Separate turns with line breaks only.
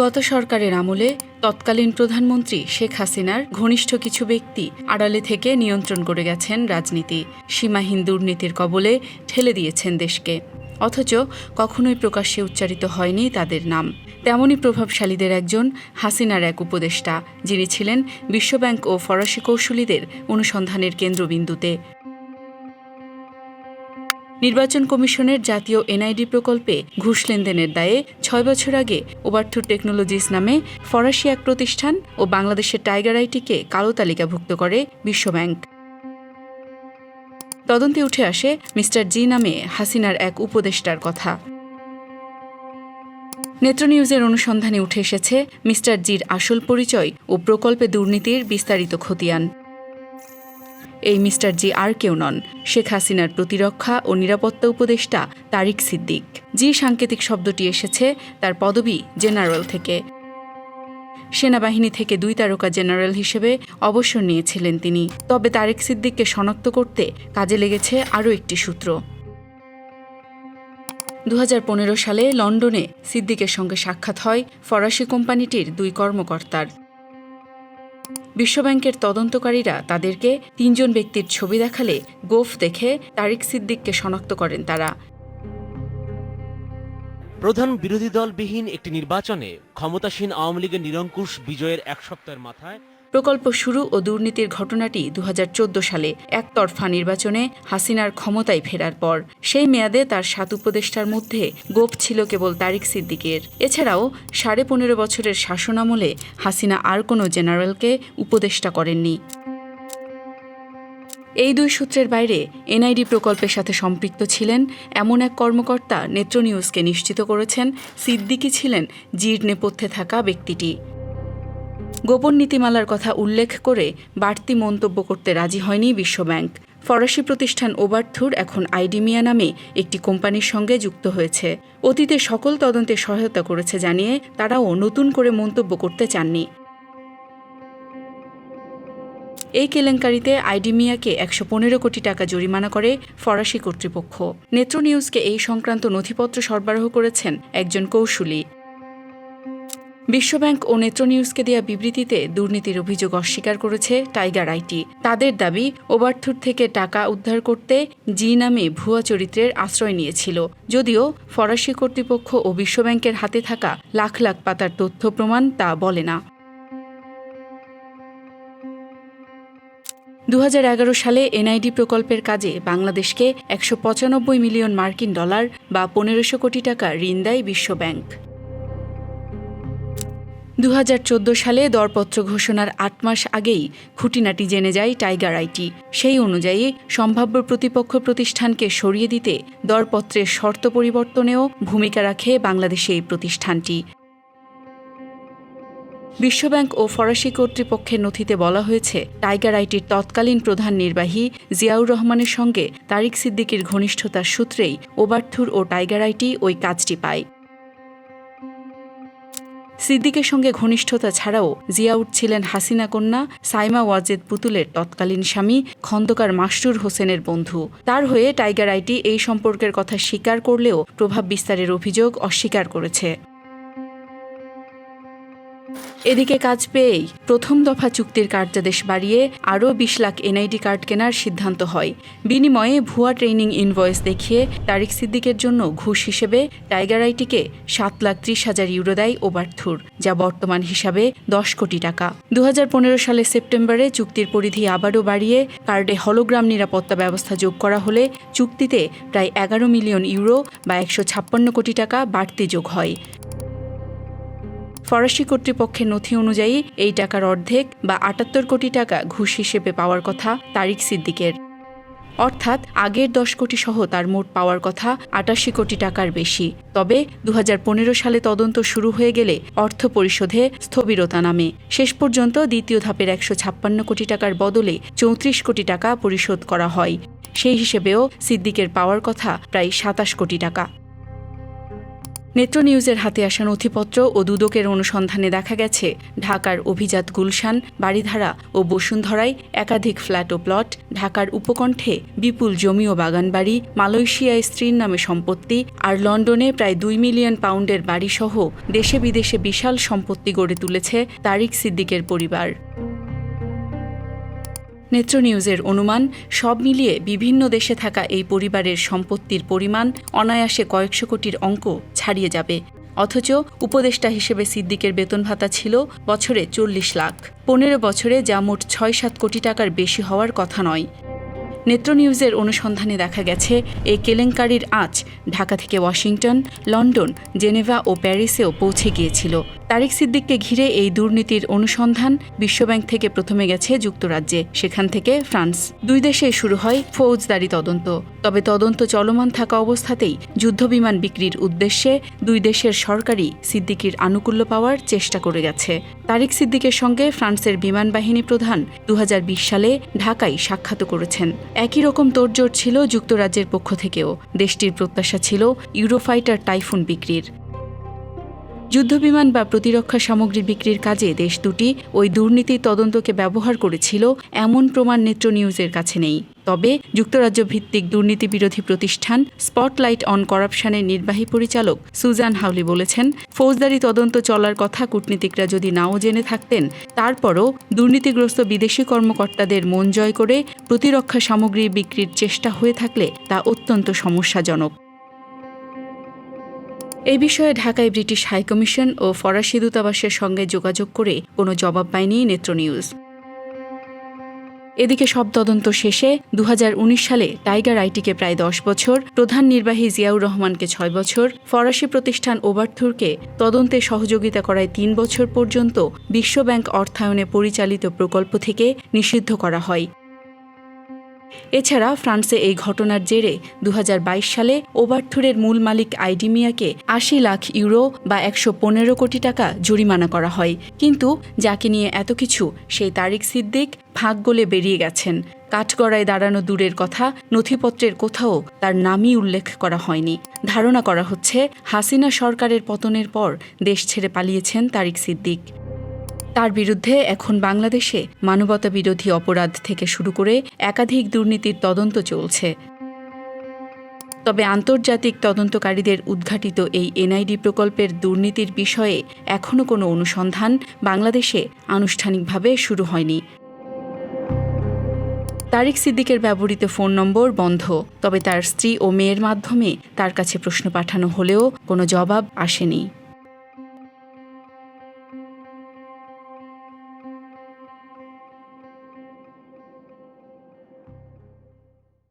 গত সরকারের আমলে তৎকালীন প্রধানমন্ত্রী শেখ হাসিনার ঘনিষ্ঠ কিছু ব্যক্তি আড়ালে থেকে নিয়ন্ত্রণ করে গেছেন রাজনীতি। সীমাহীন দুর্নীতির কবলে ঠেলে দিয়েছেন দেশকে। অথচ কখনোই প্রকাশ্যে উচ্চারিত হয়নি তাদের নাম। তেমনই প্রভাবশালীদের একজন হাসিনার এক উপদেষ্টা, যিনি ছিলেন বিশ্বব্যাংক ও ফরাসি কৌশলীদের অনুসন্ধানের কেন্দ্রবিন্দুতে। নির্বাচন কমিশনের জাতীয় এনআইডি প্রকল্পে ঘুষ লেনদেনের দায়ে ছয় বছর আগে ওভারথুর টেকনোলজিস নামে ফরাসি এক প্রতিষ্ঠান ও বাংলাদেশের টাইগার আইটিকে কালো তালিকাভুক্ত করে বিশ্বব্যাংক তদন্তে উঠে আসে মিস্টার জি নামে হাসিনার এক উপদেষ্টার কথা। নেত্র নিউজের অনুসন্ধানে উঠে এসেছে মিস্টার জির আসল পরিচয় ও প্রকল্পে দুর্নীতির বিস্তারিত খতিয়ান। এই মিস্টার জি আর কেউ নন। শেখ হাসিনার প্রতিরক্ষা ও নিরাপত্তা উপদেষ্টা তারিক সিদ্দিক। জি সাংকেতিক শব্দটি এসেছে, তার পদবি জেনারেল থেকে। সেনাবাহিনী থেকে দুই তারকা জেনারেল হিসেবে অবসর নিয়েছিলেন তিনি। তবে তারেক সিদ্দিককে শনাক্ত করতে কাজে লেগেছে আরও একটি সূত্র। দু হাজার পনেরো সালে লন্ডনে সিদ্দিকের সঙ্গে সাক্ষাৎ হয় ফরাসি কোম্পানিটির দুই কর্মকর্তার। বিশ্বব্যাংকের তদন্তকারীরা তাদেরকে তিনজন ব্যক্তির ছবি দেখালে গোফ দেখে তারিক সিদ্দিককে শনাক্ত করেন তারা।
প্রধান বিরোধী দলবিহীন একটি নির্বাচনে ক্ষমতাসীন আওয়ামী লীগের নিরঙ্কুশ বিজয়ের এক সপ্তাহের মাথায়
প্রকল্প শুরু ও দুর্নীতির ঘটনাটি দু হাজার চোদ্দ সালে একতরফা নির্বাচনে হাসিনার ক্ষমতায় ফেরার পর। সেই মেয়াদে তার সাত উপদেষ্টার মধ্যে গোপ ছিল কেবল তারিক সিদ্দিকের। এছাড়াও সাড়ে পনেরো বছরের শাসনামলে হাসিনা আর কোনো জেনারেলকে উপদেষ্টা করেননি। এই দুই সূত্রের বাইরে এনআইডি প্রকল্পের সাথে সম্পৃক্ত ছিলেন এমন এক কর্মকর্তা নেত্র নিউজকে নিশ্চিত করেছেন সিদ্দিকি ছিলেন জির নেপথ্যে থাকা ব্যক্তিটি। গোপন নীতিমালার কথা উল্লেখ করে বাড়তি মন্তব্য করতে রাজি হয়নি বিশ্বব্যাংক ফরাসি প্রতিষ্ঠান ওবারথুর এখন আইডিমিয়া নামে একটি কোম্পানির সঙ্গে যুক্ত হয়েছে। অতীতে সকল তদন্তে সহায়তা করেছে জানিয়ে তারাও নতুন করে মন্তব্য করতে চাননি। এই কেলেঙ্কারিতে আইডিমিয়াকে একশো পনেরো কোটি টাকা জরিমানা করে ফরাসি কর্তৃপক্ষ। নেত্র নিউজকে এই সংক্রান্ত নথিপত্র সরবরাহ করেছেন একজন কৌশলী। বিশ্বব্যাংক ও নেত্র নিউজকে দেওয়া বিবৃতিতে দুর্নীতির অভিযোগ অস্বীকার করেছে টাইগার আইটি। তাদের দাবি, ওভারথুর থেকে টাকা উদ্ধার করতে জি নামে ভুয়া চরিত্রের আশ্রয় নিয়েছিল। যদিও ফরাসি কর্তৃপক্ষ ও বিশ্বব্যাংকের হাতে থাকা লাখ লাখ পাতার তথ্য প্রমাণ তা বলে না। দু হাজার এগারো সালে এনআইডি প্রকল্পের কাজে বাংলাদেশকে একশো পঁচানব্বই মিলিয়ন মার্কিন ডলার বা পনেরোশো কোটি টাকা ঋণ দেয় বিশ্বব্যাংক। দু হাজার চোদ্দ সালে দরপত্র ঘোষণার আট মাস আগেই খুঁটিনাটি জেনে যায় টাইগার আইটি। সেই অনুযায়ী সম্ভাব্য প্রতিপক্ষ প্রতিষ্ঠানকে সরিয়ে দিতে দরপত্রের শর্ত পরিবর্তনেও ভূমিকা রাখে বাংলাদেশে এই প্রতিষ্ঠানটি। বিশ্বব্যাংক ও ফরাসি কর্তৃপক্ষের নথিতে বলা হয়েছে, টাইগার আইটির তৎকালীন প্রধান নির্বাহী জিয়াউর রহমানের সঙ্গে তারিক সিদ্দিকির ঘনিষ্ঠতার সূত্রেই ওবার্থুর ও টাইগার আইটি ওই কাজটি পায়। সিদ্দিকের সঙ্গে ঘনিষ্ঠতা ছাড়াও জিয়াউট ছিলেন হাসিনা কন্যা সাইমা ওয়াজেদ পুতুলের তৎকালীন স্বামী, খন্দকার মাসরুর হোসেনের বন্ধু। তার হয়ে টাইগার আইটি এই সম্পর্কের কথা স্বীকার করলেও প্রভাব বিস্তারের অভিযোগ অস্বীকার করেছে। এদিকে কাজ পেয়েই প্রথম দফা চুক্তির কার্যাদেশ বাড়িয়ে আরও বিশ লাখ এনআইডি কার্ড কেনার সিদ্ধান্ত হয়। বিনিময়ে ভুয়া ট্রেনিং ইনভয়েস দেখিয়ে তারিক সিদ্দিকের জন্য ঘুষ হিসেবে টাইগার আইটিকে সাত লাখ ত্রিশ হাজার ইউরো দেয় ওবারথুর, যা বর্তমান হিসাবে দশ কোটি টাকা। দু সালের সেপ্টেম্বরে চুক্তির পরিধি আবারও বাড়িয়ে কার্ডে হলোগ্রাম নিরাপত্তা ব্যবস্থা যোগ করা হলে চুক্তিতে প্রায় এগারো মিলিয়ন ইউরো বা একশো ছাপ্পান্ন কোটি টাকা বাড়তি যোগ হয়। ফরাসি কর্তৃপক্ষের নথি অনুযায়ী এই টাকার অর্ধেক বা আটাত্তর কোটি টাকা ঘুষ হিসেবে পাওয়ার কথা তারিক সিদ্দিকের। অর্থাৎ আগের দশ কোটি সহ তার মোট পাওয়ার কথা আটাশি কোটি টাকার বেশি। তবে দু হাজার পনেরো সালে তদন্ত শুরু হয়ে গেলে অর্থ পরিশোধে স্থবিরতা নামে। শেষ পর্যন্ত দ্বিতীয় ধাপের একশো ছাপ্পান্ন কোটি টাকার বদলে চৌত্রিশ কোটি টাকা পরিশোধ করা হয়। সেই হিসেবেও সিদ্দিকের পাওয়ার কথা প্রায় সাতাশ কোটি টাকা। নেত্র নিউজের হাতে আসা নথিপত্র ও দুদকের অনুসন্ধানে দেখা গেছে, ঢাকার অভিজাত গুলশান বাড়িধারা ও বসুন্ধরায় একাধিক ফ্ল্যাট ও প্লট, ঢাকার উপকণ্ঠে বিপুল জমি ও বাগানবাড়ি, মালয়েশিয়ায় স্ত্রীর নামে সম্পত্তি, আর লন্ডনে প্রায় দুই মিলিয়ন পাউন্ডের বাড়িসহ দেশে বিদেশে বিশাল সম্পত্তি গড়ে তুলেছে তারিক সিদ্দিকের পরিবার। নেত্র নিউজের অনুমান, সব মিলিয়ে বিভিন্ন দেশে থাকা এই পরিবারের সম্পত্তির পরিমাণ অনায়াসে কয়েকশো কোটির অঙ্ক ছাড়িয়ে যাবে। অথচ উপদেষ্টা হিসেবে সিদ্দিকের বেতন ভাতা ছিল বছরে চল্লিশ লাখ। পনেরো বছরে যা মোট ছয় সাত কোটি টাকার বেশি হওয়ার কথা নয়। নেত্র নিউজের অনুসন্ধানে দেখা গেছে, এই কেলেঙ্কারির আঁচ ঢাকা থেকে ওয়াশিংটন, লন্ডন, জেনেভা ও প্যারিসেও পৌঁছে গিয়েছিল। তারিক সিদ্দিককে ঘিরে এই দুর্নীতির অনুসন্ধান বিশ্বব্যাংক থেকে প্রথমে গেছে যুক্তরাজ্যে, সেখান থেকে ফ্রান্স। দুই দেশে শুরু হয় ফৌজদারি তদন্ত। তবে তদন্ত চলমান থাকা অবস্থাতেই যুদ্ধবিমান বিক্রির উদ্দেশ্যে দুই দেশের সরকারই সিদ্দিকির আনুকূল্য পাওয়ার চেষ্টা করে গেছে। তারিক সিদ্দিকের সঙ্গে ফ্রান্সের বিমান বাহিনী প্রধান দু হাজার বিশ সালে ঢাকায় সাক্ষাৎ করেছেন। একই রকম তোড়জোড় ছিল যুক্তরাজ্যের পক্ষ থেকেও। দেশটির প্রত্যাশা ছিল ইউরোফাইটার টাইফুন বিক্রির। যুদ্ধবিমান বা প্রতিরক্ষা সামগ্রী বিক্রির কাজে দেশ দুটি ওই দুর্নীতির তদন্তকে ব্যবহার করেছিল, এমন প্রমাণ নেত্র নিউজের কাছে নেই। তবে যুক্তরাজ্য ভিত্তিক দুর্নীতি বিরোধী প্রতিষ্ঠান স্পটলাইট অন করাপশনের নির্বাহী পরিচালক সুজান হাউলি বলেছেন, ফৌজদারি তদন্ত চলার কথা কূটনীতিকরা যদি নাও জেনে থাকতেন, তারপরও দুর্নীতিগ্রস্ত বিদেশি কর্মকর্তাদের মন জয় করে প্রতিরক্ষা সামগ্রী বিক্রির চেষ্টা হয়ে থাকলে তা অত্যন্ত সমস্যাজনক। এই বিষয়ে ঢাকায় ব্রিটিশ হাইকমিশন ও ফরাসি দূতাবাসের সঙ্গে যোগাযোগ করে কোনো জবাব পায়নি নেত্র নিউজ। এদিকে সব তদন্ত শেষে দু হাজার উনিশ সালে টাইগার আইটিকে প্রায় দশ বছর, প্রধান নির্বাহী জিয়াউর রহমানকে ছয় বছর, ফরাসি প্রতিষ্ঠান ওবার্থুরকে তদন্তে সহযোগিতা করায় তিন বছর পর্যন্ত বিশ্বব্যাংক অর্থায়নে পরিচালিত প্রকল্প থেকে নিষিদ্ধ করা হয়। এছাড়া ফ্রান্সে এই ঘটনার জেরে দু হাজার বাইশ সালে ওভারথুরের মূল মালিক আইডিমিয়াকে আশি লাখ ইউরো বা একশো পনেরো কোটি টাকা জরিমানা করা হয়। কিন্তু যাকে নিয়ে এত কিছু সেই তারিক সিদ্দিক ভাগ গলে বেরিয়ে গেছেন। কাঠগড়ায় দাঁড়ানো দূরের কথা, নথিপত্রের কোথাও তার নামই উল্লেখ করা হয়নি। ধারণা করা হচ্ছে, হাসিনা সরকারের পতনের পর দেশ ছেড়ে পালিয়েছেন তারিক সিদ্দিক। তার বিরুদ্ধে এখন বাংলাদেশে মানবতা বিরোধী অপরাধ থেকে শুরু করে একাধিক দুর্নীতির তদন্ত চলছে। তবে আন্তর্জাতিক তদন্তকারীদের উদ্ঘাটিত এই এনআইডি প্রকল্পের দুর্নীতির বিষয়ে এখনও কোনো অনুসন্ধান বাংলাদেশে আনুষ্ঠানিকভাবে শুরু হয়নি। তারিক সিদ্দিকের ব্যবহৃত ফোন নম্বর বন্ধ, তবে তার স্ত্রী ও মেয়ের মাধ্যমে তার কাছে প্রশ্ন পাঠানো হলেও কোনো জবাব আসেনি।